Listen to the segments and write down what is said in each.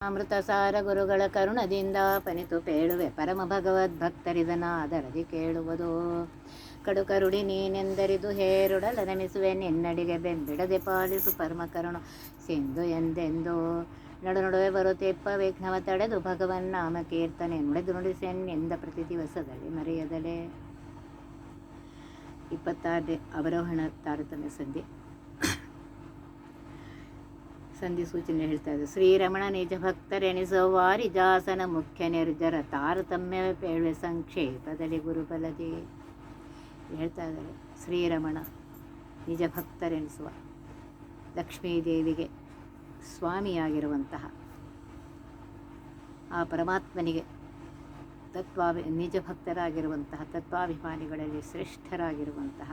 ಅಮೃತ ಸಾರ ಗುರುಗಳ ಕರುಣದಿಂದ ಪನಿತು ಪೇಳುವೆ. ಪರಮ ಭಗವದ್ ಭಕ್ತರಿದನಾದರದಿ ಕೇಳುವುದು. ಕಡು ಕರುಡಿ ನೀನೆಂದರಿದು ಹೇರುಡಲ ನಮಿಸುವೆ ನಿನ್ನಡಿಗೆ ಬೆಂಬಿಡದೆ ಪಾಲಿಸು ಪರಮ ಕರುಣ. ಸಿಂಧು ಎಂದೆಂದು ನಡು ನಡುವೆ ಬರುತ್ತೆಪ್ಪ ವಿಘ್ನವ ತಡೆದು ಭಗವನ್ ನಾಮ ಕೀರ್ತನೆ ನುಡಿದು ನುಡಿಸೆನ್ನೆಂದ ಪ್ರತಿ ದಿವಸದಲ್ಲಿ ಮರೆಯದಲೆ. ಇಪ್ಪತ್ತಾರನೇ ಅವರೋಹಣ ತಾರತಮ್ಯ ಸಂಧಿ. ಸಂಧಿ ಸೂಚನೆ ಹೇಳ್ತಾ ಇದೆ ಶ್ರೀರಮಣ ನಿಜ ಭಕ್ತರೆಣಿಸುವಾರಿ ವಾರಿಜಾಸನ ಮುಖ್ಯ ನಿರ್ಜರ ತಾರತಮ್ಯ ಪೇಳುವೆ ಸಂಕ್ಷೇಪದಲ್ಲಿ ಗುರುಬಲದಿ ಹೇಳ್ತಾ ಇದ್ದಾರೆ. ಶ್ರೀರಮಣ ನಿಜ ಭಕ್ತರೆನಿಸುವ ಲಕ್ಷ್ಮೀದೇವಿಗೆ ಸ್ವಾಮಿಯಾಗಿರುವಂತಹ ಆ ಪರಮಾತ್ಮನಿಗೆ ತತ್ವಾಭಿ ನಿಜ ಭಕ್ತರಾಗಿರುವಂತಹ ತತ್ವಾಭಿಮಾನಿಗಳಲ್ಲಿ ಶ್ರೇಷ್ಠರಾಗಿರುವಂತಹ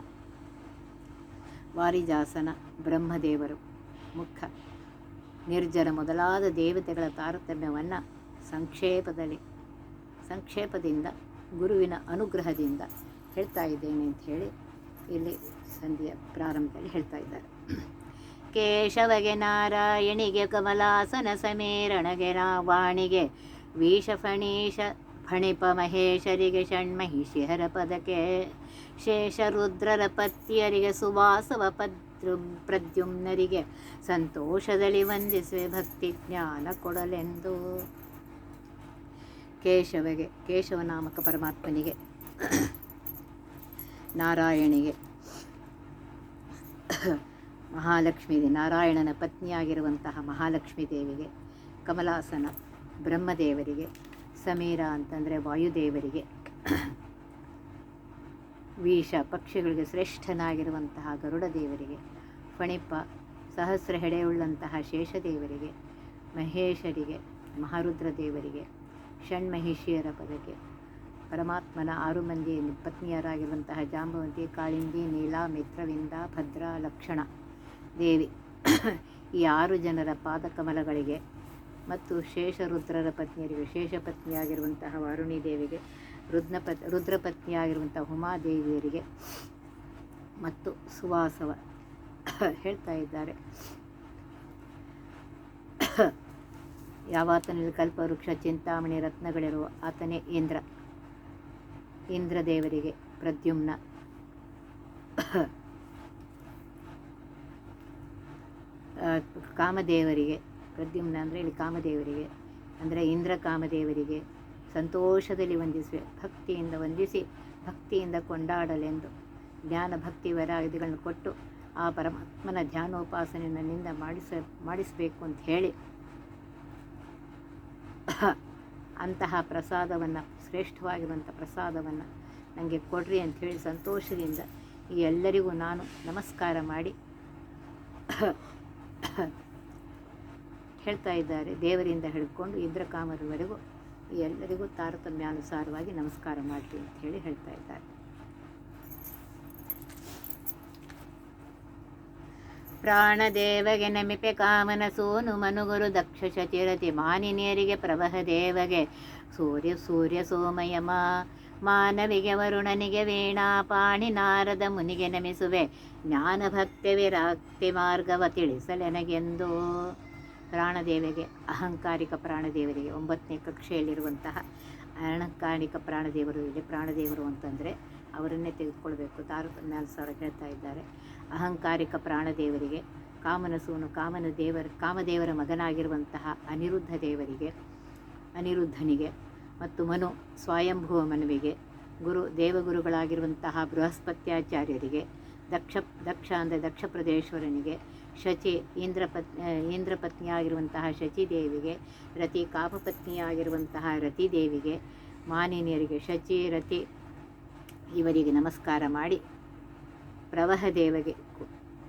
ವಾರಿಜಾಸನ ಬ್ರಹ್ಮದೇವರು ಮುಖ ನಿರ್ಜರ ಮೊದಲಾದ ದೇವತೆಗಳ ತಾರತಮ್ಯವನ್ನು ಸಂಕ್ಷೇಪದಲ್ಲಿ, ಸಂಕ್ಷೇಪದಿಂದ, ಗುರುವಿನ ಅನುಗ್ರಹದಿಂದ ಹೇಳ್ತಾ ಇದ್ದೇನೆ ಅಂತ ಹೇಳಿ ಇಲ್ಲಿ ಸಂಧಿಯ ಪ್ರಾರಂಭದಲ್ಲಿ ಹೇಳ್ತಾ ಇದ್ದಾರೆ. ಕೇಶವಗೆ ನಾರಾಯಣಿಗೆ ಕಮಲಾಸನ ಸಮೀರಣಗೆ ವೀಷ ಫಣೀಶ ಫಣಿಪ ಮಹೇಶರಿಗೆ ಷಣ್ಮಹಿಷಿಹರ ಪದಕ್ಕೆ ಶೇಷರುದ್ರರ ಪತ್ನಿಯರಿಗೆ ಸುವಾಸವ ಪದ್ರು ಪ್ರದ್ಯುಮ್ನರಿಗೆ ಸಂತೋಷದಲ್ಲಿ ವಂದಿಸುವೆ ಭಕ್ತಿ ಜ್ಞಾನ ಕೊಡಲೆಂದು. ಕೇಶವಗೆ, ಕೇಶವ ನಾಮಕ ಪರಮಾತ್ಮನಿಗೆ, ನಾರಾಯಣಿಗೆ. ಮಹಾಲಕ್ಷ್ಮೀ ನಾರಾಯಣನ ಪತ್ನಿಯಾಗಿರುವಂತಹ ಮಹಾಲಕ್ಷ್ಮೀ ದೇವಿಗೆ, ಕಮಲಾಸನ ಬ್ರಹ್ಮದೇವರಿಗೆ, ಸಮೀರ ಅಂತಂದರೆ ವಾಯುದೇವರಿಗೆ ವೀಷ ಪಕ್ಷಿಗಳಿಗೆ ಶ್ರೇಷ್ಠನಾಗಿರುವಂತಹ ಗರುಡ ದೇವರಿಗೆ ಫಣಿಪ ಸಹಸ್ರ ಹೆಡೆಯುಳ್ಳಂತಹ ಶೇಷದೇವರಿಗೆ, ಮಹೇಶರಿಗೆ ಮಹಾರುದ್ರ ದೇವರಿಗೆ ಷಣ್ಮಹಿಷಿಯರ ಪದಕ್ಕೆ ಪರಮಾತ್ಮನ ಆರು ಮಂದಿ ಪತ್ನಿಯರಾಗಿರುವಂತಹ ಜಾಂಬವಂತಿ, ಕಾಳಿಂದಿ, ನೀಲಾ, ಮಿತ್ರವಿಂದ, ಭದ್ರಾ, ಲಕ್ಷಣ, ದೇವಿ. ಈ ಆರು ಜನರ ಪಾದಕಮಲಗಳಿಗೆ ಮತ್ತು ಶೇಷರುದ್ರರ ಪತ್ನಿಯರಿಗೆ ಶೇಷ ಪತ್ನಿಯಾಗಿರುವಂತಹ ವಾರುಣಿ ದೇವಿಗೆ ರುದ್ನ ಪತ್ ರುದ್ರಪತ್ನಿಯಾಗಿರುವಂಥ ಉಮಾದೇವಿಯರಿಗೆ ಮತ್ತು ಸುವಾಸವ ಹೇಳ್ತಾ ಇದ್ದಾರೆ. ಯಾವಾತನಲ್ಲಿ ಕಲ್ಪವೃಕ್ಷ ಚಿಂತಾಮಣಿ, ರತ್ನಗಳಿರುವ ಆತನೇ ಇಂದ್ರ. ಇಂದ್ರದೇವರಿಗೆ ಪ್ರದ್ಯುಮ್ನ. ಕಾಮದೇವರಿಗೆ ಪ್ರದ್ಯುಮ್ನ ಅಂದರೆ ಇಲ್ಲಿ ಕಾಮದೇವರಿಗೆ, ಅಂದರೆ ಇಂದ್ರ ಕಾಮದೇವರಿಗೆ ಸಂತೋಷದಲ್ಲಿ ವಂದಿಸುವೆ, ಭಕ್ತಿಯಿಂದ ವಂದಿಸಿ, ಭಕ್ತಿಯಿಂದ ಕೊಂಡಾಡಲೆಂದು. ಜ್ಞಾನ, ಭಕ್ತಿ ವೈರಾಗ್ಯಗಳನ್ನು ಕೊಟ್ಟು ಆ ಪರಮಾತ್ಮನ ಧ್ಯಾನೋಪಾಸನೆ ನನ್ನಿಂದ ಮಾಡಿಸ, ಮಾಡಿಸಬೇಕು ಅಂತ ಹೇಳಿ ಅಂತಹ ಪ್ರಸಾದವನ್ನು, ಶ್ರೇಷ್ಠವಾಗಿರುವಂಥ ಪ್ರಸಾದವನ್ನು ನನಗೆ ಕೊಡ್ರಿ ಅಂಥೇಳಿ ಸಂತೋಷದಿಂದ ಈ ಎಲ್ಲರಿಗೂ ನಾನು ನಮಸ್ಕಾರ ಮಾಡಿ ಹೇಳ್ತಾ ಇದ್ದಾರೆ. ದೇವರಿಂದ ಹಿಡ್ಕೊಂಡು ಇಂದ್ರಕಾಮರವರೆಗೂ ಎಲ್ಲರಿಗೂ ತಾರತಮ್ಯಾನುಸಾರವಾಗಿ ನಮಸ್ಕಾರ ಮಾಡ್ತೀವಿ ಅಂತ ಹೇಳಿ ಹೇಳ್ತಾ ಇದ್ದಾರೆ. ಪ್ರಾಣದೇವಗೆ ನಮಿಪೆ ಕಾಮನ ಸೋನು ಮನುಗುರು ದಕ್ಷ ಶಚಿರತಿ ಮಾನಿನಿಯರಿಗೆ ಪ್ರವಹ ದೇವಗೆ. ಸೂರ್ಯ ಸೂರ್ಯ ಸೋಮಯಮ ಮಾನವಿಗೆ ವರುಣನಿಗೆ ವೀಣಾ, ಪಾಣಿ ನಾರದ ಮುನಿಗೆ ನಮಿಸುವೆ. ಜ್ಞಾನ ಭಕ್ತಿ ವಿರಾಕ್ತಿ ಮಾರ್ಗವ ತಿಳಿಸಲೆನಗೆಂದು. ಪ್ರಾಣದೇವಿಗೆ ಅಹಂಕಾರಿಕ ಪ್ರಾಣದೇವರಿಗೆ, ಒಂಬತ್ತನೇ ಕಕ್ಷೆಯಲ್ಲಿರುವಂತಹ ಅಹಂಕಾರಿಕ ಪ್ರಾಣದೇವರು ಇಲ್ಲಿ ಪ್ರಾಣದೇವರು ಅಂತಂದರೆ ಅವರನ್ನೇ ತೆಗೆದುಕೊಳ್ಬೇಕು. ತಾರತಮ್ಯಾನುಸಾರ ಹೇಳ್ತಾ ಇದ್ದಾರೆ. ಅಹಂಕಾರಿಕ ಪ್ರಾಣದೇವರಿಗೆ, ಕಾಮನಸೂನು, ಕಾಮನ ದೇವರ, ಕಾಮದೇವರ ಮಗನಾಗಿರುವಂತಹ ಅನಿರುದ್ಧ ದೇವರಿಗೆ, ಅನಿರುದ್ಧನಿಗೆ ಮತ್ತು ಮನು ಸ್ವಯಂಭುವ ಮನವಿಗೆ, ಗುರು ದೇವಗುರುಗಳಾಗಿರುವಂತಹ ಬೃಹಸ್ಪತ್ಯಾಚಾರ್ಯರಿಗೆ, ದಕ್ಷ ದಕ್ಷ ಅಂದರೆ ದಕ್ಷ ಪ್ರದೇಶ್ವರನಿಗೆ ಶಚಿ ಇಂದ್ರ ಪತ್ ಇಂದ್ರ ಪತ್ನಿಯಾಗಿರುವಂತಹ ಶಚಿದೇವಿಗೆ, ರತಿ ಕಾಮಪತ್ನಿಯಾಗಿರುವಂತಹ ರತಿದೇವಿಗೆ, ಮಾನಿನಿಯರಿಗೆ ಶಚಿ, ರತಿ ಇವರಿಗೆ ನಮಸ್ಕಾರ ಮಾಡಿ, ಪ್ರವಹ ದೇವಗೆ,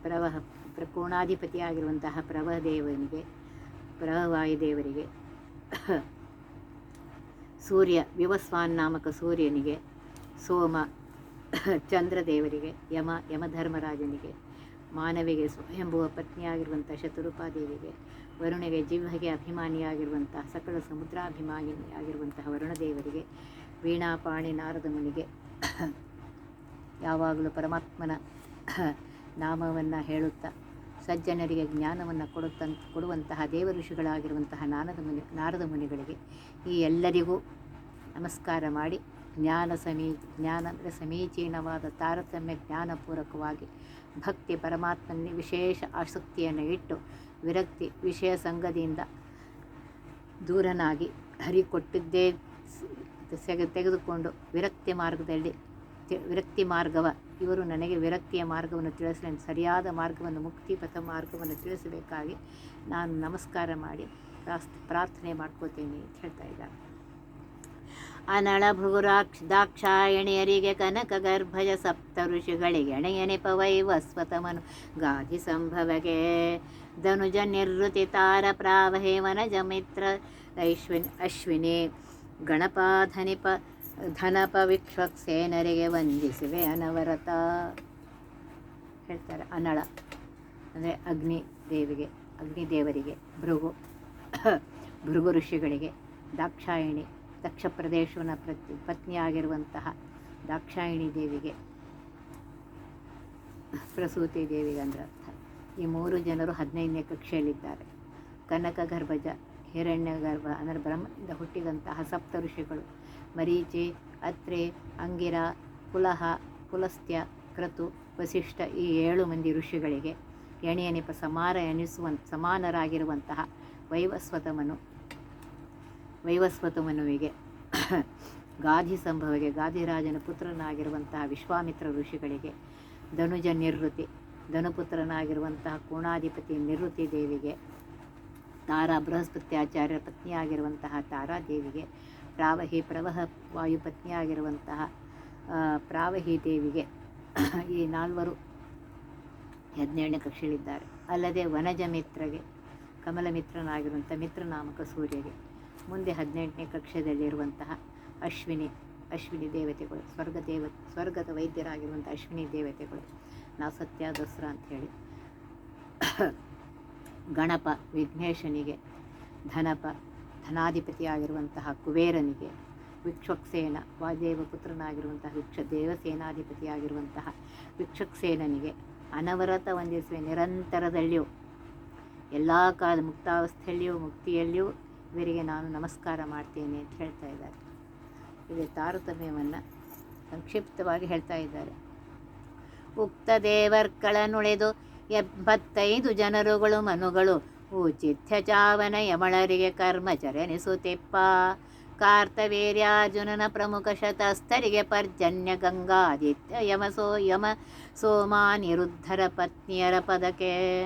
ಪ್ರವಹ, ಪ್ರ, ಕೋಣಾಧಿಪತಿಯಾಗಿರುವಂತಹ ಪ್ರವಹ ದೇವನಿಗೆ ಪ್ರವವಾಯುದೇವರಿಗೆ ಸೂರ್ಯ, ವಿವಸ್ವಾನ್ ನಾಮಕ ಸೂರ್ಯನಿಗೆ, ಸೋಮ ಚಂದ್ರದೇವರಿಗೆ ಯಮ, ಯಮಧರ್ಮರಾಜನಿಗೆ ಮಾನವಿಗೆ ಎಂಬುವ ಪತ್ನಿಯಾಗಿರುವಂಥ ಶತರೂಪಾದೇವಿಗೆ, ವರುಣಿಗೆ ಜಿಹ್ವೆಗೆ ಅಭಿಮಾನಿಯಾಗಿರುವಂತಹ ಸಕಲ ಸಮುದ್ರಾಭಿಮಾನಿಯಾಗಿರುವಂತಹ ವರುಣದೇವರಿಗೆ, ವೀಣಾಪಾಣಿ ನಾರದ ಮುನಿಗೆ ಯಾವಾಗಲೂ ಪರಮಾತ್ಮನ ನಾಮವನ್ನು ಹೇಳುತ್ತಾ, ಸಜ್ಜನರಿಗೆ ಜ್ಞಾನವನ್ನು ಕೊಡುತ್ತಂತ ಕೊಡುವಂತಹ ದೇವ ಋಷಿಗಳಾಗಿರುವಂತಹ ನಾನದ ಮುನಿ ನಾರದ ಮುನಿಗಳಿಗೆ ಈ ಎಲ್ಲರಿಗೂ ನಮಸ್ಕಾರ ಮಾಡಿ, ಜ್ಞಾನ ಸಮೀ, ಜ್ಞಾನ ಅಂದರೆ ಸಮೀಚೀನವಾದ ತಾರತಮ್ಯ ಜ್ಞಾನಪೂರ್ವಕವಾಗಿ ಭಕ್ತಿ ಪರಮಾತ್ಮನಲ್ಲಿ ವಿಶೇಷ ಆಸಕ್ತಿಯನ್ನು ಇಟ್ಟು ವಿರಕ್ತಿ ವಿಷಯ ಸಂಘದಿಂದ ದೂರನಾಗಿ ಹರಿ ಕೊಟ್ಟಿದ್ದೇ ಸೆಗೆ ತೆಗೆದುಕೊಂಡು ವಿರಕ್ತಿ ಮಾರ್ಗದಲ್ಲಿ ವಿರಕ್ತಿ ಮಾರ್ಗವ ಇವರು ನನಗೆ ವಿರಕ್ತಿಯ ಮಾರ್ಗವನ್ನು ತಿಳಿಸಲಿ ಸರಿಯಾದ ಮಾರ್ಗವನ್ನು ಮುಕ್ತಿ ಪಥ ಮಾರ್ಗವನ್ನು ತಿಳಿಸಬೇಕಾಗಿ ನಾನು ನಮಸ್ಕಾರ ಮಾಡಿ ಪ್ರಾಸ್ ಪ್ರಾರ್ಥನೆ ಮಾಡ್ಕೋತೀನಿ ಅಂತ ಹೇಳ್ತಾ ಇದ್ದಾರೆ. ಅನಳ ಭೃಗುರಾಕ್ಷ ದಾಕ್ಷಾಯಣಿಯರಿಗೆ ಕನಕ ಗರ್ಭಜ ಸಪ್ತ ಋಷಿಗಳಿಗೆ ಎಣೆಯನೆಪ ವೈವಸ್ವತಮನು ಗಾಧಿ ಸಂಭವಗೆ ಧನುಜ ನಿರ್ವೃತಿ ತಾರ ಪ್ರಾವಹೇ ವನಜ ಮಿತ್ರ ಐಶ್ವಿನ್ ಅಶ್ವಿನಿ ಗಣಪಾಧನಿಪ ಧನಪ ವಿಕ್ಷ್ವಕ್ಸೇನರಿಗೆ ವಂದಿಸಿವೆ ಅನವರತ ಹೇಳ್ತಾರೆ ಅನಳ, ಅಂದರೆ ಅಗ್ನಿ ದೇವಿಗೆ, ಅಗ್ನಿ ದೇವರಿಗೆ, ಭೃಗು ಭೃಗು ಋಷಿಗಳಿಗೆ, ದಾಕ್ಷಾಯಿಣಿ ದಕ್ಷ ಪ್ರದೇಶವನ ಪ್ರತಿ ಪತ್ನಿಯಾಗಿರುವಂತಹ ದಾಕ್ಷಾಯಿಣಿ ದೇವಿಗೆ ಪ್ರಸೂತಿ ದೇವಿಗೆ ಅಂದ್ರೆ ಅರ್ಥ. ಈ ಮೂರು ಜನರು ಹದಿನೈದನೇ ಕಕ್ಷೆಯಲ್ಲಿದ್ದಾರೆ. ಕನಕ ಗರ್ಭಜ, ಹಿರಣ್ಯ ಗರ್ಭ ಅಂದರೆ ಬ್ರಹ್ಮದಿಂದ ಹುಟ್ಟಿದಂತಹ ಸಪ್ತ ಋಷಿಗಳು. ಮರೀಚಿ, ಅತ್ರೆ, ಅಂಗಿರ, ಕುಲಹ, ಕುಲಸ್ತ್ಯ, ಕ್ರತು, ವಸಿಷ್ಠ ಈ ಏಳು ಮಂದಿ ಋಷಿಗಳಿಗೆ ಎಣೆಯನಿಪ ಸಮಾರ ಎನಿಸುವ ಸಮಾನರಾಗಿರುವಂತಹ ವೈವಸ್ವತಮನು ವೈವಸ್ವತಮನುವಿಗೆ ಗಾಧಿ ಸಂಭವಿಗೆ ಗಾಧಿರಾಜನ ಪುತ್ರನಾಗಿರುವಂತಹ ವಿಶ್ವಾಮಿತ್ರ ಋಷಿಗಳಿಗೆ, ಧನುಜ ನಿರ್ವೃತಿ ಧನುಪುತ್ರನಾಗಿರುವಂತಹ ಕೋಣಾಧಿಪತಿ ನಿವೃತ್ತಿ ದೇವಿಗೆ, ತಾರಾ ಬೃಹಸ್ಪತ್ಯಾಚಾರ್ಯರ ಪತ್ನಿಯಾಗಿರುವಂತಹ ತಾರಾದೇವಿಗೆ ಪ್ರಾವಹಿ ಪ್ರವಹ ವಾಯು ಪತ್ನಿಯಾಗಿರುವಂತಹ ಪ್ರಾವಹಿ ದೇವಿಗೆ ಈ ನಾಲ್ವರು ಹದಿನೇಳನೇ ಕಕ್ಷೆಯಲ್ಲಿದ್ದಾರೆ. ಅಲ್ಲದೆ ವನಜ ಮಿತ್ರಗೆ, ಕಮಲ ಮಿತ್ರನಾಗಿರುವಂಥ ಮಿತ್ರನಾಮಕ ಸೂರ್ಯಗೆ. ಮುಂದೆ ಹದಿನೆಂಟನೇ ಕಕ್ಷೆಯಲ್ಲಿರುವಂತಹ ಅಶ್ವಿನಿ ಅಶ್ವಿನಿ ದೇವತೆಗಳು, ಸ್ವರ್ಗ ದೇವ, ಸ್ವರ್ಗದ ವೈದ್ಯರಾಗಿರುವಂಥ ಅಶ್ವಿನಿ ದೇವತೆಗಳು. ನಾ ಸತ್ಯ, ದಸರಾ ಅಂಥೇಳಿ ಗಣಪ, ವಿಘ್ನೇಶನಿಗೆ, ಧನಪ, ಧನಾಧಿಪತಿಯಾಗಿರುವಂತಹ ಕುಬೇರನಿಗೆ, ವಿಕ್ಷಕ್ಸೇನ ವಾದೇವ ಪುತ್ರನಾಗಿರುವಂತಹ ವಿಕ್ಷ, ದೇವಸೇನಾಧಿಪತಿಯಾಗಿರುವಂತಹ ವಿಕ್ಷಕ್ಸೇನನಿಗೆ, ಅನವರತ ವಂದಿಸುವೆ ನಿರಂತರದಲ್ಲಿಯೂ, ಎಲ್ಲ ಕಾಲ ಮುಕ್ತಾವಸ್ಥೆಯಲ್ಲಿಯೂ, ಮುಕ್ತಿಯಲ್ಲಿಯೂ ಇವರಿಗೆ ನಾನು ನಮಸ್ಕಾರ ಮಾಡ್ತೇನೆ ಅಂತ ಹೇಳ್ತಾ ಇದ್ದಾರೆ. ಇದು ತಾರತಮ್ಯವನ್ನು ಸಂಕ್ಷಿಪ್ತವಾಗಿ ಹೇಳ್ತಾ ಇದ್ದಾರೆ. ಉಕ್ತ ದೇವರ್ಗಳ ಎಂಬತ್ತೈದು ಜನರುಗಳು ಮನುಗಳು ಉಚಿತ್ಯ ಚಾವನ ಯಮಳರಿಗೆ ಕರ್ಮಚರೆನಿಸುತ್ತಿಪ್ಪ ಕಾರ್ತವೀರ್ಯಾರ್ಜುನನ ಪ್ರಮುಖ ಶತಸ್ಥರಿಗೆ ಪರ್ಜನ್ಯ ಗಂಗಾದಿತ್ಯ ಯಮಸೋ, ಯಮ ಸೋಮಾನಿರುದ್ಧರ ಪತ್ನಿಯರ ಪದಕ್ಕೆ.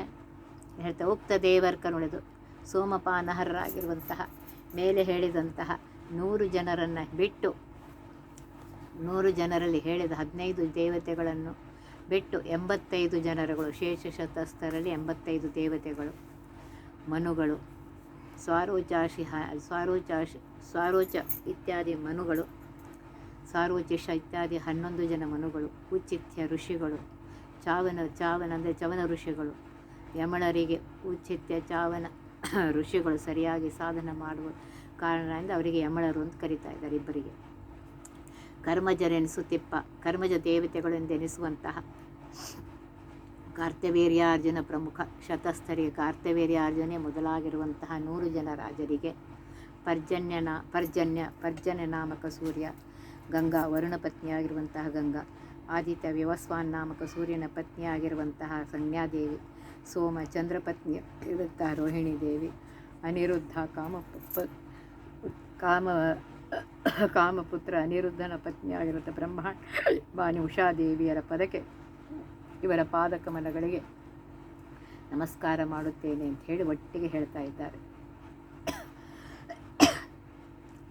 ಹೇಳ್ತಾ ಉಕ್ತ ದೇವರ್ಕನುಳಿದು. ಸೋಮಪಾನಹರರಾಗಿರುವಂತಹ ಮೇಲೆ ಹೇಳಿದಂತಹ ನೂರು ಜನರನ್ನು ಬಿಟ್ಟು, ನೂರು ಜನರಲ್ಲಿ ಹೇಳಿದ ಹದಿನೈದು ದೇವತೆಗಳನ್ನು ಬಿಟ್ಟು ಎಂಬತ್ತೈದು ಜನರುಗಳು, ಶೇಷ ಶತಸ್ಥರಲ್ಲಿ ಎಂಬತ್ತೈದು ದೇವತೆಗಳು, ಮನುಗಳು, ಸ್ವಾರೋಚಾಶಿ ಸ್ವಾರೋಚಾಶಿ, ಸ್ವಾರೋಚ ಇತ್ಯಾದಿ ಮನುಗಳು ಸಾರೋಚಿಷ ಇತ್ಯಾದಿ ಹನ್ನೊಂದು ಜನ ಮನುಗಳು, ಉಚಿತ್ಯ ಋಷಿಗಳು, ಚಾವನ ಚಾವನ ಅಂದರೆ ಚವನ ಋಷಿಗಳು ಯಮಳರಿಗೆ ಉಚಿತ್ಯ ಚಾವನ ಋಷಿಗಳು ಸರಿಯಾಗಿ ಸಾಧನೆ ಮಾಡುವ ಕಾರಣದಿಂದ ಅವರಿಗೆ ಯಮಳರು ಅಂತ ಕರೀತಾ ಇದ್ದಾರೆ ಇಬ್ಬರಿಗೆ. ಕರ್ಮಜರೆನಿಸುತ್ತಿಪ್ಪ ಕರ್ಮಜ ದೇವತೆಗಳು ಎಂದೆನಿಸುವಂತಹ ಕಾರ್ತವೀರ್ಯಾರ್ಜುನ ಪ್ರಮುಖ ಶತಸ್ಥರಿಗೆ ಕಾರ್ತವೀರ್ಯಾರ್ಜುನೇ ಮೊದಲಾಗಿರುವಂತಹ ನೂರು ಜನ ರಾಜರಿಗೆ ಪರ್ಜನ್ಯನ, ಪರ್ಜನ್ಯ ಪರ್ಜನ್ಯ ನಾಮಕ ಸೂರ್ಯ ಗಂಗಾ, ವರುಣ ಪತ್ನಿಯಾಗಿರುವಂತಹ ಗಂಗಾ, ಆದಿತ್ಯ ವ್ಯವಸ್ವಾನ್ ನಾಮಕ ಸೂರ್ಯನ ಪತ್ನಿಯಾಗಿರುವಂತಹ ಸಂಜ್ಞಾದೇವಿ ಸೋಮ ಚಂದ್ರಪತ್ನಿ ಇರುತ್ತ ರೋಹಿಣಿ ದೇವಿ. ಅನಿರುದ್ಧ ಕಾಮ ಕಾಮ, ಕಾಮಪುತ್ರ ಅನಿರುದ್ಧನ ಪತ್ನಿಯಾಗಿರುತ್ತೆ ಬ್ರಹ್ಮಾಂಡ. ಬಾನಿ ಉಷಾದೇವಿಯರ ಪದಕ್ಕೆ ಇವರ ಪಾದಕಮಲಗಳಿಗೆ ನಮಸ್ಕಾರ ಮಾಡುತ್ತೇನೆ ಅಂತ ಹೇಳಿ ಒಟ್ಟಿಗೆ ಹೇಳ್ತಾ ಇದ್ದಾರೆ.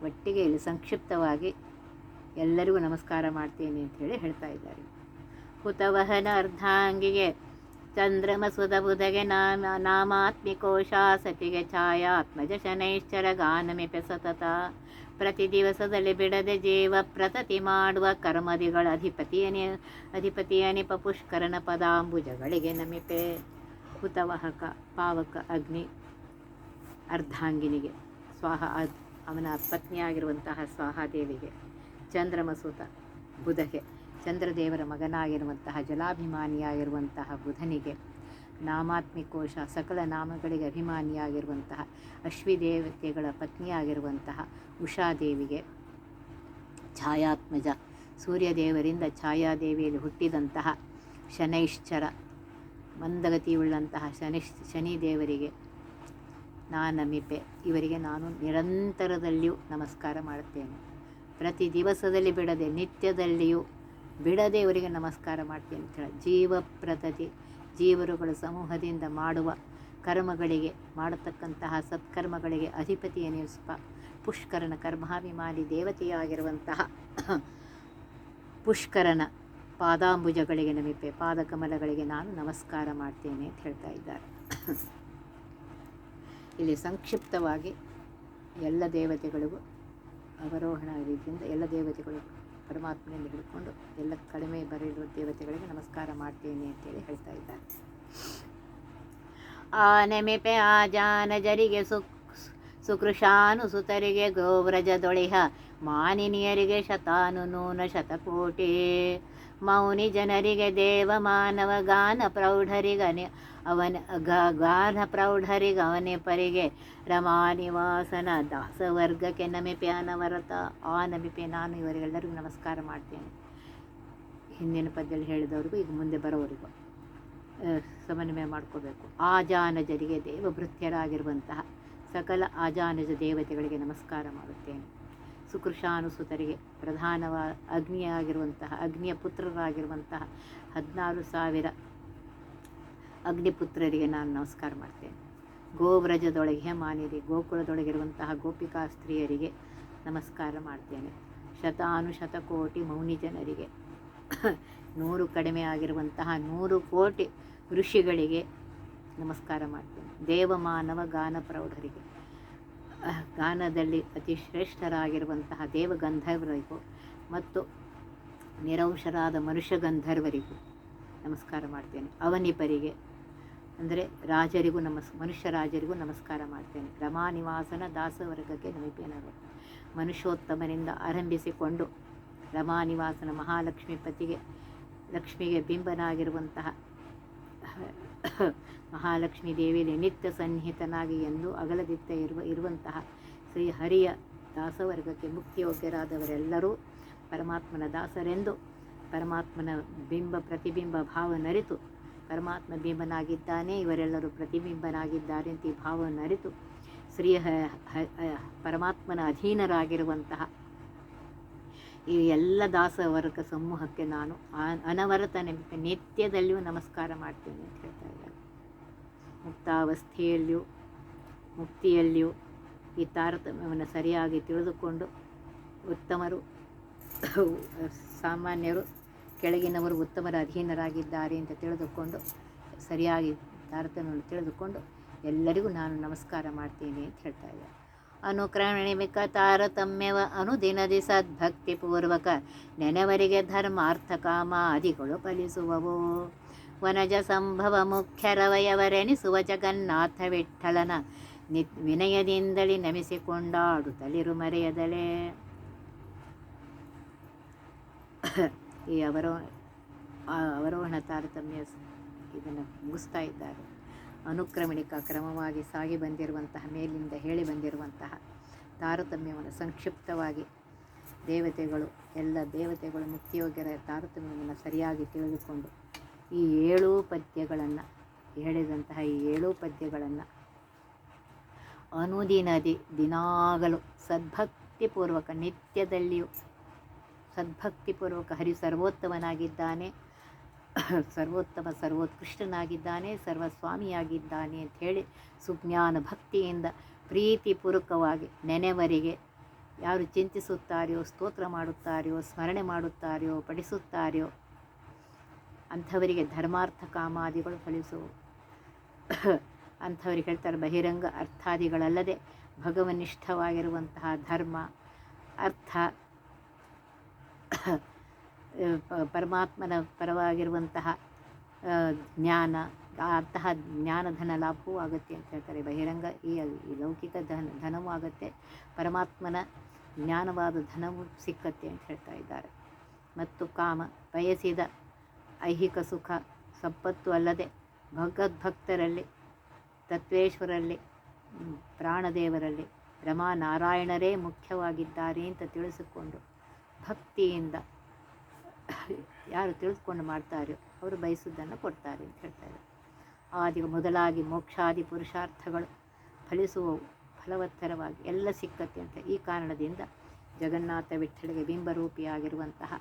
ಒಟ್ಟಿಗೆ ಇಲ್ಲಿ ಸಂಕ್ಷಿಪ್ತವಾಗಿ ಎಲ್ಲರಿಗೂ ನಮಸ್ಕಾರ ಮಾಡ್ತೇನೆ ಅಂತ ಹೇಳಿ ಹೇಳ್ತಾ ಇದ್ದಾರೆ. ಹುತವಹನ ಅರ್ಧಾಂಗಿಗೆ ಚಂದ್ರಮ ಸುಧ ಬುಧಗೆ ನಾಮ ನಾಮಾತ್ಮಿಕೋಶ ಸತಿಗೆ ಛಾಯಾತ್ಮಜ ಶನೈಶ್ಚರ ಗಾನಮಿಪೆ ಸತತ ಪ್ರತಿ ದಿವಸದಲ್ಲಿ ಬಿಡದೆ ಜೀವ ಪ್ರತತಿ ಮಾಡುವ ಕರ್ಮದಿಗಳ ಅಧಿಪತಿಯನಿ ಅಧಿಪತಿಯನಿಪ ಪುಷ್ಕರನ ಪದಾಂಬುಜಗಳಿಗೆ ನಮಿಪೆ। ಹುತವಹಕ, ಪಾವಕ, ಅಗ್ನಿ, ಅರ್ಧಾಂಗಿನಿಗೆ, ಸ್ವಾಹ ಅವನ ಪತ್ನಿಯಾಗಿರುವಂತಹ ಸ್ವಾಹಾದೇವಿಗೆ ಚಂದ್ರಮಸೂತ, ಬುಧಗೆ। ಚಂದ್ರದೇವರ ಮಗನಾಗಿರುವಂತಹ ಜಲಾಭಿಮಾನಿಯಾಗಿರುವಂತಹ ಬುಧನಿಗೆ ನಾಮಾತ್ಮಿಕೋಶ, ಸಕಲ ನಾಮಗಳಿಗೆ ಅಭಿಮಾನಿಯಾಗಿರುವಂತಹ ಅಶ್ವಿದೇವತೆಗಳ ಪತ್ನಿಯಾಗಿರುವಂತಹ ಉಷಾದೇವಿಗೆ ಛಾಯಾತ್ಮಜ. ಸೂರ್ಯದೇವರಿಂದ ಛಾಯಾದೇವಿಯಲ್ಲಿ ಹುಟ್ಟಿದಂತಹ ಶನೈಶ್ಚರ, ಮಂದಗತಿಯುಳ್ಳಂತಹ ಶನಿ ಶನಿದೇವರಿಗೆ ನಾನಮಿಪೆ. ಇವರಿಗೆ ನಾನು ನಿರಂತರದಲ್ಲಿಯೂ ನಮಸ್ಕಾರ ಮಾಡುತ್ತೇನೆ. ಪ್ರತಿ ದಿವಸದಲ್ಲಿ ಬಿಡದೆ ನಿತ್ಯದಲ್ಲಿಯೂ ಬಿಡದೆ ಇವರಿಗೆ ನಮಸ್ಕಾರ ಮಾಡ್ತೀನಿ ಅಂತ ಹೇಳಿ. ಜೀವಪ್ರತತಿ ಜೀವರುಗಳ ಸಮೂಹದಿಂದ ಮಾಡುವ ಕರ್ಮಗಳಿಗೆ, ಮಾಡತಕ್ಕಂತಹ ಸತ್ಕರ್ಮಗಳಿಗೆ ಅಧಿಪತಿಯ ಎನಿಸುವ ಪುಷ್ಕರನ ಕರ್ಮಾಭಿಮಾನಿ ದೇವತೆಯಾಗಿರುವಂತಹ ಪುಷ್ಕರನ ಪಾದಾಂಬುಜಗಳಿಗೆ ನಮಿಪೆ ಪಾದಕಮಲಗಳಿಗೆ ನಾನು ನಮಸ್ಕಾರ ಮಾಡ್ತೇನೆ ಅಂತ ಹೇಳ್ತಾ ಇದ್ದಾರೆ. ಇಲ್ಲಿ ಸಂಕ್ಷಿಪ್ತವಾಗಿ ಎಲ್ಲ ದೇವತೆಗಳಿಗೂ ಅವರೋಹಣ ರೀತಿಯಿಂದ ಎಲ್ಲ ದೇವತೆಗಳಿಗೂ ಪರಮಾತ್ಮನಿಂದ ಹಿಡ್ಕೊಂಡು ಎಲ್ಲ ಕಡಿಮೆ ಬರೆಯುವ ದೇವತೆಗಳಿಗೆ ನಮಸ್ಕಾರ ಮಾಡ್ತೇನೆ ಅಂತೇಳಿ ಹೇಳ್ತಾ ಇದ್ದಾರೆ. ಆ ನೆಮೆಪೆ ಆ ಜಾನಜರಿಗೆ ಸುಕ್ ಸುಕೃಷಾನು ಸುತರಿಗೆ ಗೋವ್ರಜದೊಳಿಹ ಮಾನಿನಿಯರಿಗೆ ಶತಾನು ನೂನ ಶತಕೋಟಿ, ಮೌನಿ ಜನರಿಗೆ ದೇವ ಮಾನವ ಗಾನ ಪ್ರೌಢರಿಗನೆ ಅವನ ಗಾನ ಪ್ರೌಢರಿಗೆ, ಅವನೇ ಪರಿಗೆ ರಮಾನಿವಾಸನ ದಾಸವರ್ಗಕ್ಕೆ ನಮಿಪೆ ಅನವರತ ಆ ನಮಿಪೆ ನಾನು ಇವರಿಗೆಲ್ಲರಿಗೂ ನಮಸ್ಕಾರ ಮಾಡ್ತೇನೆ. ಹಿಂದಿನ ಪದ್ಯದಲ್ಲಿ ಹೇಳಿದವ್ರಿಗೂ ಈಗ ಮುಂದೆ ಬರೋವರಿಗೂ ಸಮನ್ವಯ ಮಾಡ್ಕೋಬೇಕು. ಆಜಾನಜರಿಗೆ ದೇವಭೃತ್ಯರಾಗಿರುವಂತಹ ಸಕಲ ಆಜಾನಜ ದೇವತೆಗಳಿಗೆ ನಮಸ್ಕಾರ ಮಾಡುತ್ತೇನೆ. ಸುಕೃಶಾನುಸುತರಿಗೆ ಪ್ರಧಾನವ ಅಗ್ನಿಯಾಗಿರುವಂತಹ, ಅಗ್ನಿಯ ಪುತ್ರರಾಗಿರುವಂತಹ ಹದಿನಾರು ಸಾವಿರ ಅಗ್ನಿಪುತ್ರರಿಗೆ ನಾನು ನಮಸ್ಕಾರ ಮಾಡ್ತೇನೆ. ಗೋವ್ರಜದೊಳಗೆ, ಹೇಮಾನಿರಿ, ಗೋಕುಲದೊಳಗಿರುವಂತಹ ಗೋಪಿಕಾ ಸ್ತ್ರೀಯರಿಗೆ ನಮಸ್ಕಾರ ಮಾಡ್ತೇನೆ. ಶತಾನುಶತಕೋಟಿ ಮೌನಿ ಜನರಿಗೆ, ನೂರು ಕಡಿಮೆ ಆಗಿರುವಂತಹ ನೂರು ಕೋಟಿ ಋಷಿಗಳಿಗೆ ನಮಸ್ಕಾರ ಮಾಡ್ತೇನೆ. ದೇವಮಾನವ ಗಾನ ಪ್ರೌಢರಿಗೆ, ಗಾನದಲ್ಲಿ ಅತಿ ಶ್ರೇಷ್ಠರಾಗಿರುವಂತಹ ದೇವಗಂಧರ್ವರಿಗೂ ಮತ್ತು ನಿರಂಶರಾದ ಮನುಷ್ಯ ಗಂಧರ್ವರಿಗೂ ನಮಸ್ಕಾರ ಮಾಡ್ತೇನೆ. ಅವನಿಪರಿಗೆ ಅಂದರೆ ರಾಜರಿಗೂ ನಮಸ್, ಮನುಷ್ಯ ರಾಜರಿಗೂ ನಮಸ್ಕಾರ ಮಾಡ್ತೇನೆ. ರಮಾ ನಿವಾಸನ ದಾಸವರ್ಗಕ್ಕೆ ನಮಿಪೇನರು ಮನುಷ್ಯೋತ್ತಮನಿಂದ ಆರಂಭಿಸಿಕೊಂಡು ರಮಾ ನಿವಾಸನ ಮಹಾಲಕ್ಷ್ಮಿ ಪತಿಗೆ, ಲಕ್ಷ್ಮಿಗೆ ಬಿಂಬನಾಗಿರುವಂತಹ ಮಹಾಲಕ್ಷ್ಮೀ ದೇವಿಯಲ್ಲಿ ನಿತ್ಯ ಸನ್ನಿಹಿತನಾಗಿ ಎಂದು ಅಗಲದಿತ್ತ ಇರುವ, ಇರುವಂತಹ ಶ್ರೀ ಹರಿಯ ದಾಸವರ್ಗಕ್ಕೆ ಮುಕ್ತಿಯೋಗ್ಯರಾದವರೆಲ್ಲರೂ ಪರಮಾತ್ಮನ ದಾಸರೆಂದು, ಪರಮಾತ್ಮನ ಬಿಂಬ ಪ್ರತಿಬಿಂಬ ಭಾವನರಿತು ಪರಮಾತ್ಮ ಬಿಂಬನಾಗಿದ್ದಾನೆ ಇವರೆಲ್ಲರೂ ಪ್ರತಿಬಿಂಬನಾಗಿದ್ದಾರೆ ಅಂತ ಈ ಭಾವವನ್ನು ಅರಿತು ಶ್ರೀ ಪರಮಾತ್ಮನ ಅಧೀನರಾಗಿರುವಂತಹ ಈ ಎಲ್ಲ ದಾಸವರ್ಗ ಸಮೂಹಕ್ಕೆ ನಾನು ಅನವರತ ನೆನಪು ನಿತ್ಯದಲ್ಲಿಯೂ ನಮಸ್ಕಾರ ಮಾಡ್ತೇನೆ ಅಂತ ಹೇಳ್ತಾ ಇದ್ದಾರೆ. ಮುಕ್ತಾವಸ್ಥೆಯಲ್ಲಿಯೂ, ಮುಕ್ತಿಯಲ್ಲಿಯೂ ಈ ತಾರತಮ್ಯವನ್ನು ಸರಿಯಾಗಿ ತಿಳಿದುಕೊಂಡು ಉತ್ತಮರು, ಸಾಮಾನ್ಯರು ಕೆಳಗಿನವರು ಉತ್ತಮರ ಅಧೀನರಾಗಿದ್ದಾರೆ ಅಂತ ತಿಳಿದುಕೊಂಡು, ಸರಿಯಾಗಿ ತಾರತಮ್ಯವನ್ನು ತಿಳಿದುಕೊಂಡು ಎಲ್ಲರಿಗೂ ನಾನು ನಮಸ್ಕಾರ ಮಾಡ್ತೀನಿ ಅಂತ ಹೇಳ್ತಾ ಇದ್ದೆ ಅನುಕ್ರಮಣಿಮಿಕ ತಾರತಮ್ಯವ ಅನುದಿನದಿ ಸದ್ಭಕ್ತಿಪೂರ್ವಕ ನೆನೆವರಿಗೆ ಧರ್ಮಾರ್ಥ ಕಾಮಾದಿಗಳು ಫಲಿಸುವವು. ವನಜ ಸಂಭವ ಮುಖ್ಯರವಯವರೆನಿಸುವ ಜಗನ್ನಾಥ ವಿಠಲನ ನಿ ವಿನಯದಿಂದಲೇ ನಮಿಸಿಕೊಂಡಾಡುತ್ತಲಿರು ಮರೆಯದಲೇ. ಈ ಅವರೋ ಅವರೋಹಣ ತಾರತಮ್ಯ ಇದನ್ನು ಮುಗಿಸ್ತಾ ಇದ್ದಾರೆ. ಅನುಕ್ರಮಣಿಕ ಕ್ರಮವಾಗಿ ಸಾಗಿ ಬಂದಿರುವಂತಹ, ಮೇಲಿಂದ ಹೇಳಿ ಬಂದಿರುವಂತಹ ತಾರತಮ್ಯವನ್ನು ಸಂಕ್ಷಿಪ್ತವಾಗಿ ದೇವತೆಗಳು, ಎಲ್ಲ ದೇವತೆಗಳು ಮುಕ್ತಿಯೋಗ್ಯರ ತಾರತಮ್ಯವನ್ನು ಸರಿಯಾಗಿ ತಿಳಿದುಕೊಂಡು ಈ ಏಳು ಪದ್ಯಗಳನ್ನು, ಹೇಳಿದಂತಹ ಈ ಏಳು ಪದ್ಯಗಳನ್ನು ಅನುದಿನದಿ ದಿನಾಗಲು ಸದ್ಭಕ್ತಿಪೂರ್ವಕ ನಿತ್ಯದಲ್ಲಿಯೂ ಸದ್ಭಕ್ತಿಪೂರ್ವಕ ಹರಿ ಸರ್ವೋತ್ತಮನಾಗಿದ್ದಾನೆ. ಸರ್ವೋತ್ತಮ, ಸರ್ವೋತ್ಕೃಷ್ಟನಾಗಿದ್ದಾನೆ, ಸರ್ವಸ್ವಾಮಿಯಾಗಿದ್ದಾನೆ ಅಂತ ಹೇಳಿ ಸುಜ್ಞಾನ ಭಕ್ತಿಯಿಂದ ಪ್ರೀತಿಪೂರ್ವಕವಾಗಿ ನೆನೆವರಿಗೆ ಯಾರು ಚಿಂತಿಸುತ್ತಾರೆಯೋ, ಸ್ತೋತ್ರ ಮಾಡುತ್ತಾರೆಯೋ, ಸ್ಮರಣೆ ಮಾಡುತ್ತಾರೆಯೋ ಪಡಿಸುತ್ತಾರೆಯೋ ಅಂಥವರಿಗೆ ಧರ್ಮಾರ್ಥ ಕಾಮಾದಿಗಳು ಫಲಿಸುವು. ಅಂಥವ್ರಿಗೆ ಹೇಳ್ತಾರೆ ಬಹಿರಂಗ ಅರ್ಥಾದಿಗಳಲ್ಲದೆ ಭಗವನಿಷ್ಠವಾಗಿರುವಂತಹ ಧರ್ಮ, ಅರ್ಥ ಪರಮಾತ್ಮನ ಪರವಾಗಿರುವಂತಹ ಜ್ಞಾನ ಅಂತಹ ಜ್ಞಾನಧನ ಲಾಭವೂ ಆಗುತ್ತೆ ಅಂತ ಹೇಳ್ತಾರೆ. ಬಹಿರಂಗ ಈ ಲೌಕಿಕ ಧನ, ಧನವೂ ಆಗುತ್ತೆ. ಪರಮಾತ್ಮನ ಜ್ಞಾನವಾದ ಧನವೂ ಸಿಕ್ಕತ್ತೆ ಅಂತ ಹೇಳ್ತಾ ಇದ್ದಾರೆ. ಮತ್ತು ಕಾಮ, ಬಯಸಿದ ಐಹಿಕ ಸುಖ, ಸಂಪತ್ತು ಅಲ್ಲದೆ ಭಗವದ್ಭಕ್ತರಲ್ಲಿ ತತ್ವೇಶ್ವರಲ್ಲಿ ಪ್ರಾಣದೇವರಲ್ಲಿ ರಮಾನಾರಾಯಣರೇ ಮುಖ್ಯವಾಗಿದ್ದಾರೆ ಅಂತ ತಿಳಿಸಿಕೊಂಡು ಭಕ್ತಿಯಿಂದ ಯಾರು ತಿಳಿದುಕೊಂಡು ಮಾಡ್ತಾರೋ ಅವರು ಬಯಸುವುದನ್ನು ಕೊಡ್ತಾರೆ ಅಂತ ಹೇಳ್ತಾರೆ. ಆದಿ ಮೊದಲಾಗಿ ಮೋಕ್ಷಾದಿ ಪುರುಷಾರ್ಥಗಳು ಫಲಿಸುವವು ಫಲವತ್ತರವಾಗಿ ಎಲ್ಲ ಸಿಕ್ಕತ್ತೆ ಅಂತ ಈ ಕಾರಣದಿಂದ ಜಗನ್ನಾಥ ವಿಠ್ಠಲಿಗೆ ಬಿಂಬರೂಪಿಯಾಗಿರುವಂತಹ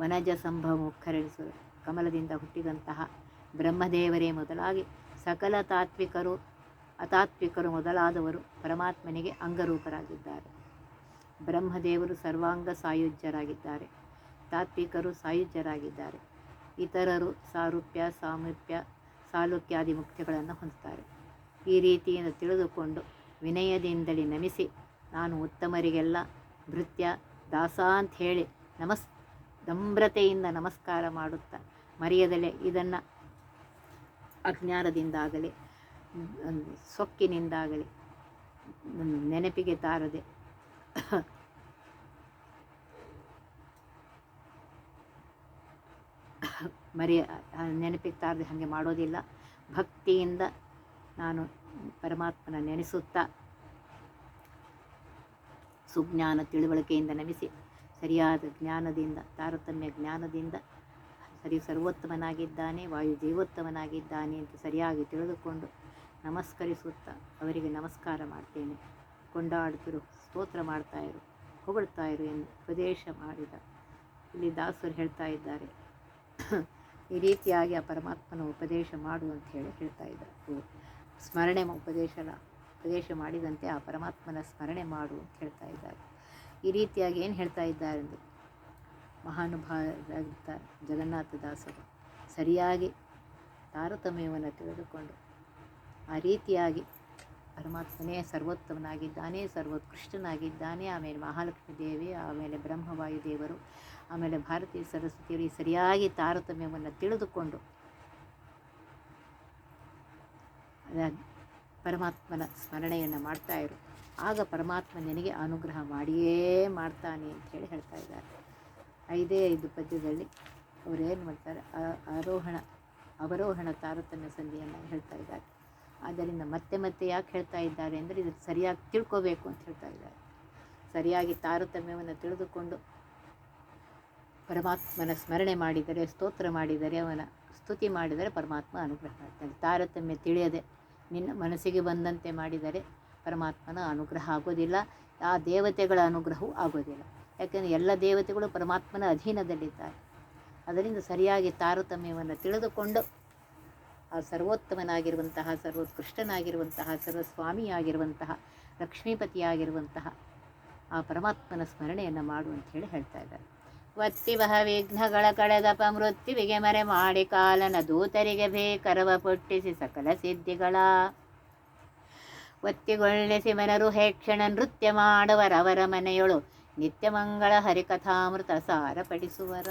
ವನಜ ಸಂಭವ ಮುಖರಿಸುವ ಕಮಲದಿಂದ ಹುಟ್ಟಿದಂತಹ ಬ್ರಹ್ಮದೇವರೇ ಮೊದಲಾಗಿ ಸಕಲ ತಾತ್ವಿಕರು, ಅತಾತ್ವಿಕರು ಮೊದಲಾದವರು ಪರಮಾತ್ಮನಿಗೆ ಅಂಗರೂಪರಾಗಿದ್ದಾರೆ. ಬ್ರಹ್ಮದೇವರು ಸರ್ವಾಂಗ ಸಾಯುಜ್ಯರಾಗಿದ್ದಾರೆ. ತಾತ್ವಿಕರು ಸಾಯುಜ್ಯರಾಗಿದ್ದಾರೆ. ಇತರರು ಸಾರೂಪ್ಯ, ಸಾಮೀಪ್ಯ, ಸಾಲುಕ್ಯಾದಿ ಮುಕ್ತಿಗಳನ್ನು ಹೊಂದುತ್ತಾರೆ. ಈ ರೀತಿಯಿಂದ ತಿಳಿದುಕೊಂಡು ವಿನಯದಿಂದಲೇ ನಮಿಸಿ ನಾನು ಉತ್ತಮರಿಗೆಲ್ಲ ಭೃತ್ಯ, ದಾಸ ಅಂತ ಹೇಳಿ ನಮಸ್ ನಮ್ರತೆಯಿಂದ ನಮಸ್ಕಾರ ಮಾಡುತ್ತಾ ಮರೆಯದಲೆ ಇದನ್ನು ಅಜ್ಞಾನದಿಂದಾಗಲಿ ಸೊಕ್ಕಿನಿಂದಾಗಲಿ ನೆನಪಿಗೆ ತಾರದೆ ಮರೆಯ ನೆನಪಿಗೆ ತಾರದೆ ಹಾಗೆ ಮಾಡೋದಿಲ್ಲ. ಭಕ್ತಿಯಿಂದ ನಾನು ಪರಮಾತ್ಮನ ನೆನೆಸುತ್ತಾ ಸುಜ್ಞಾನ ತಿಳುವಳಿಕೆಯಿಂದ ನಮಿಸಿ, ಸರಿಯಾದ ಜ್ಞಾನದಿಂದ, ತಾರತಮ್ಯ ಜ್ಞಾನದಿಂದ, ಸರಿ ಸರ್ವೋತ್ತಮನಾಗಿದ್ದಾನೆ, ವಾಯು ಜೀವೋತ್ತಮನಾಗಿದ್ದಾನೆ ಅಂತ ಸರಿಯಾಗಿ ತಿಳಿದುಕೊಂಡು ನಮಸ್ಕರಿಸುತ್ತಾ ಅವರಿಗೆ ನಮಸ್ಕಾರ ಮಾಡ್ತೇನೆ. ಕೊಂಡಾಡುತ್ತಿರು. ಸ್ತೋತ್ರ ಮಾಡ್ತಾಯಿರು ಹೊಗಳ್ತಾ ಇರು ಎಂದು ಉಪದೇಶ ಮಾಡಿದ. ಇಲ್ಲಿ ದಾಸರು ಹೇಳ್ತಾ ಇದ್ದಾರೆ. ಈ ರೀತಿಯಾಗಿ ಆ ಪರಮಾತ್ಮನ ಉಪದೇಶ ಮಾಡು ಅಂತ ಹೇಳಿ ಹೇಳ್ತಾ ಇದ್ದಾರೆ. ಸ್ಮರಣೆ ಮ- ಉಪದೇಶ ಮಾಡಿದಂತೆ ಆ ಪರಮಾತ್ಮನ ಸ್ಮರಣೆ ಮಾಡು ಅಂತ ಹೇಳ್ತಾ ಇದ್ದಾರೆ. ಈ ರೀತಿಯಾಗಿ ಏನು ಹೇಳ್ತಾ ಇದ್ದಾರೆ ಅಂದರೆ, ಮಹಾನುಭಾವರಾಗಿದ್ದ ಜಗನ್ನಾಥದಾಸರು ಸರಿಯಾಗಿ ತಾರತಮ್ಯವನ್ನು ತಿಳಿದುಕೊಂಡು ಆ ರೀತಿಯಾಗಿ ಪರಮಾತ್ಮನೇ ಸರ್ವೋತ್ತಮನಾಗಿದ್ದಾನೆ, ಸರ್ವೋತ್ಕೃಷ್ಟನಾಗಿದ್ದಾನೆ, ಆಮೇಲೆ ಮಹಾಲಕ್ಷ್ಮೀ ದೇವಿ, ಆಮೇಲೆ ಬ್ರಹ್ಮವಾಯು ದೇವರು, ಆಮೇಲೆ ಭಾರತೀಯ ಸರಸ್ವತಿಯವರು ಸರಿಯಾಗಿ ತಾರತಮ್ಯವನ್ನು ತಿಳಿದುಕೊಂಡು ಪರಮಾತ್ಮನ ಸ್ಮರಣೆಯನ್ನು ಮಾಡ್ತಾ ಇರು. ಆಗ ಪರಮಾತ್ಮ ನಿನಗೆ ಅನುಗ್ರಹ ಮಾಡಿಯೇ ಮಾಡ್ತಾನೆ ಅಂತ ಹೇಳಿ ಹೇಳ್ತಾ ಇದ್ದಾರೆ. ಐದೇ ಐದು ಪದ್ಯದಲ್ಲಿ ಅವರೇನು ಮಾಡ್ತಾರೆ? ಆರೋಹಣ, ಅವರೋಹಣ ತಾರತಮ್ಯ ಸಂಧಿಯನ್ನು ಹೇಳ್ತಾ ಇದ್ದಾರೆ. ಆದ್ದರಿಂದ ಮತ್ತೆ ಮತ್ತೆ ಯಾಕೆ ಹೇಳ್ತಾ ಇದ್ದಾರೆ ಅಂದರೆ ಇದು ಸರಿಯಾಗಿ ತಿಳ್ಕೋಬೇಕು ಅಂತ ಹೇಳ್ತಾ ಇದ್ದಾರೆ. ಸರಿಯಾಗಿ ತಾರತಮ್ಯವನ್ನು ತಿಳಿದುಕೊಂಡು ಪರಮಾತ್ಮನ ಸ್ಮರಣೆ ಮಾಡಿದರೆ, ಸ್ತೋತ್ರ ಮಾಡಿದರೆ, ಅವನ ಸ್ತುತಿ ಮಾಡಿದರೆ ಪರಮಾತ್ಮ ಅನುಗ್ರಹ ಮಾಡ್ತಾನೆ ತಾರತಮ್ಯ ತಿಳಿಯದೆ ನಿನ್ನ ಮನಸ್ಸಿಗೆ ಬಂದಂತೆ ಮಾಡಿದರೆ ಪರಮಾತ್ಮನ ಅನುಗ್ರಹ ಆಗೋದಿಲ್ಲ, ಆ ದೇವತೆಗಳ ಅನುಗ್ರಹವೂ ಆಗೋದಿಲ್ಲ. ಯಾಕೆಂದರೆ ಎಲ್ಲ ದೇವತೆಗಳು ಪರಮಾತ್ಮನ ಅಧೀನದಲ್ಲಿದ್ದಾರೆ. ಅದರಿಂದ ಸರಿಯಾಗಿ ತಾರತಮ್ಯವನ್ನು ತಿಳಿದುಕೊಂಡು ಆ ಸರ್ವೋತ್ತಮನಾಗಿರುವಂತಹ, ಸರ್ವೋತ್ಕೃಷ್ಟನಾಗಿರುವಂತಹ, ಸರ್ವಸ್ವಾಮಿಯಾಗಿರುವಂತಹ, ಲಕ್ಷ್ಮೀಪತಿಯಾಗಿರುವಂತಹ ಆ ಪರಮಾತ್ಮನ ಸ್ಮರಣೆಯನ್ನು ಮಾಡು ಅಂತ ಹೇಳಿ ಹೇಳ್ತಾ ಇದ್ದಾರೆ. ವತ್ತಿ ಬಹ ವಿಘ್ನಗಳ ಕಳೆದಪ ಮೃತ್ಯುವಿಗೆ ಮರೆ ಮಾಡಿ ಕಾಲನ ದೂತರಿಗೆ ಬೇಕರವ ಪೊಟ್ಟಿಸಿ ಸಕಲ ಸಿದ್ಧಿಗಳ. ಒತ್ತಿಗೊಳ್ಳಿಸಿ ಮನರು ಹೇಕ್ಷಣ ನೃತ್ಯ ಮಾಡುವರವರ ಮನೆಯೊಳು ನಿತ್ಯ ಮಂಗಳ ಹರಿಕಥಾಮೃತ ಸಾರಪಡಿಸುವರ.